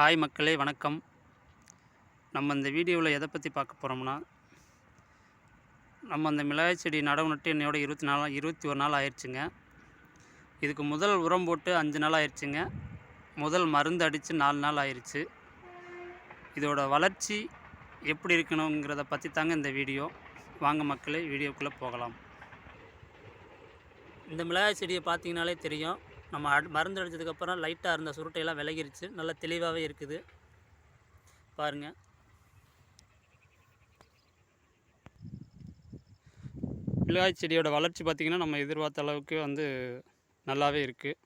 Hi மக்களே வணக்கம். நம்ம இந்த வீடியோவில் எதை பற்றி பார்க்க போகிறோம்னா நம்ம அந்த மிளகாய் செடி நடவு நட்டு என்னையோட இருபத்தி நாலு இருபத்தி ஒரு நாள் ஆயிடுச்சுங்க. இதுக்கு முதல் உரம் போட்டு அஞ்சு நாள் ஆயிடுச்சுங்க. முதல் மருந்து அடித்து நாலு நாள் ஆயிடுச்சு இதோட வளர்ச்சி எப்படி இருக்கணுங்கிறத பற்றி தாங்க இந்த வீடியோ. வாங்க மக்களே வீடியோக்குள்ளே போகலாம். இந்த மிளகாய் செடியை பார்த்தீங்கனாலே தெரியும். நம்ம மருந்து அடித்ததுக்கப்புறம் லைட்டாக இருந்த சுருட்டையெல்லாம் விலகிருச்சு. நல்லா தெளிவாகவே இருக்குது. பாருங்கள் மிளகாய் செடியோட வளர்ச்சி பார்த்திங்கன்னா நம்ம எதிர்பார்த்த அளவுக்கு வந்து நல்லாவே இருக்குது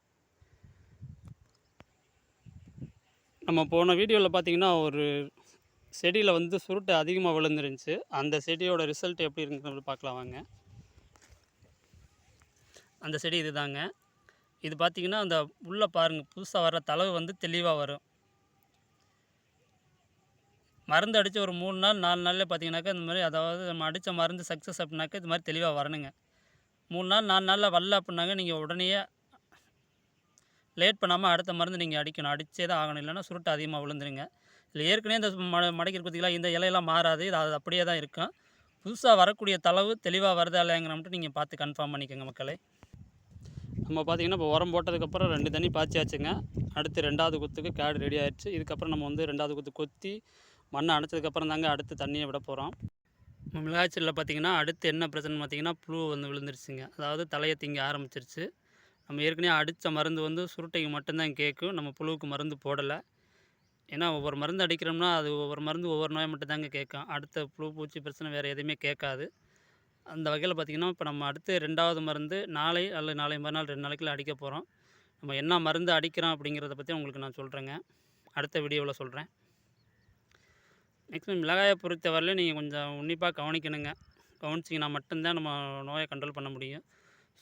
நம்ம போன வீடியோவில் பார்த்தீங்கன்னா ஒரு செடியில் வந்து சுருட்டை அதிகமாக விழுந்துருந்துச்சு. அந்த செடியோட ரிசல்ட் எப்படி இருக்குன்னு பார்க்கலாம் வாங்க. அந்த செடி இதுதாங்க. இது பார்த்திங்கன்னா அந்த உள்ளே பாருங்கள் புதுசாக வர தளவு வந்து தெளிவாக வரும். மருந்து அடித்து ஒரு மூணு நாள் நாலு நாளில் பார்த்தீங்கன்னாக்கா இந்த மாதிரி அதாவது நம்ம அடித்த மருந்து சக்ஸஸ் அப்படின்னாக்கா இது மாதிரி தெளிவாக வரணுங்க. மூணு நாள் நாலு நாளில் வரல அப்படின்னாங்க நீங்கள் உடனே லேட் பண்ணாமல் அடுத்த மருந்து நீங்கள் அடிக்கணும். அடித்தே தான் ஆகணும். இல்லைன்னா சுருட்டு அதிகமாக விழுந்துருங்க. இல்லை ஏற்கனவே இந்த ம மடக்கி பார்த்தீங்களா இந்த இலையெல்லாம் மாறாது. இது அது அப்படியே தான் இருக்கும். புதுசாக வரக்கூடிய தளவு தெளிவாக வருதா இல்லைங்கிற மட்டும் நீங்கள் பார்த்து கன்ஃபார்ம் பண்ணிக்கோங்க மக்களே. நம்ம பார்த்திங்கன்னா இப்போ உரம் போட்டதுக்கப்புறம் ரெண்டு தண்ணி பாய்ச்சியாச்சுங்க அடுத்து ரெண்டாவது குத்துக்கு கேடு ரெடி ஆயிடுச்சு. இதுக்கப்புறம் நம்ம வந்து ரெண்டாவது குத்து கொத்தி மண்ணை அணைச்சதுக்கப்புறம் தாங்க அடுத்து தண்ணியை விட போகிறோம் மிளகாய் செடியில் பார்த்திங்கன்னா அடுத்து என்ன பிரச்சனை பார்த்திங்கன்னா புழு வந்து விழுந்துருச்சுங்க. அதாவது தலையை திங்க ஆரம்பிச்சிருச்சு. நம்ம ஏற்கனவே அடித்த மருந்து வந்து சுருட்டைக்கு மட்டும்தான் கேட்கும். நம்ம புழுவுக்கு மருந்து போடலை. ஏன்னா ஒவ்வொரு மருந்து அடிக்கிறோம்னா அது ஒவ்வொரு மருந்து ஒவ்வொரு நோயை மட்டும் தாங்க கேட்கும். அடுத்த புழு பூச்சி பிரச்சனை வேறு எதுவுமே கேட்காது. அந்த வகையில் பார்த்திங்கன்னா இப்போ நம்ம அடுத்து ரெண்டாவது மருந்து நாளை அல்லது நாளை மறுநாள் ரெண்டு நாளைக்குள்ள அடிக்க போகிறோம் நம்ம என்ன மருந்து அடிக்கிறோம் அப்படிங்கிறத பற்றி உங்களுக்கு நான் சொல்கிறேங்க அடுத்த வீடியோவில் சொல்கிறேன் நெக்ஸ்ட் மிளகாயை பொறுத்தவரையிலும் நீங்கள் கொஞ்சம் உன்னிப்பாக கவனிக்கணுங்க. கவனிச்சிங்கன்னா மட்டும்தான் நம்ம நோயை கண்ட்ரோல் பண்ண முடியும்.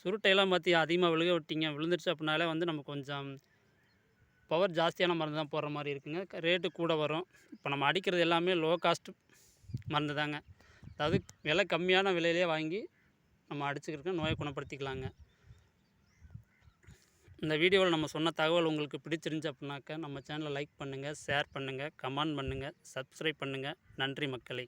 சுருட்டையெல்லாம் பார்த்தி அதிகமாக விழுக விட்டீங்க விழுந்துருச்சு அப்படின்னாலே வந்து நம்ம கொஞ்சம் பவர் ஜாஸ்தியான மருந்து தான் போடுற மாதிரி இருக்குங்க. ரேட்டு கூட வரும். இப்போ நம்ம அடிக்கிறது எல்லாமே லோ காஸ்ட் மருந்து தாங்க அதாவது விலை கம்மியான விலையிலே வாங்கி நம்ம அடிச்சுக்கிறக்க நோயை குணப்படுத்திக்கலாங்க. இந்த வீடியோவில் நம்ம சொன்ன தகவல் உங்களுக்கு பிடிச்சிருந்துச்சு அப்படின்னாக்கா நம்ம சேனலை லைக் பண்ணுங்கள் ஷேர் பண்ணுங்கள் கமெண்ட் பண்ணுங்கள் சப்ஸ்கிரைப் பண்ணுங்கள் நன்றி மக்களை.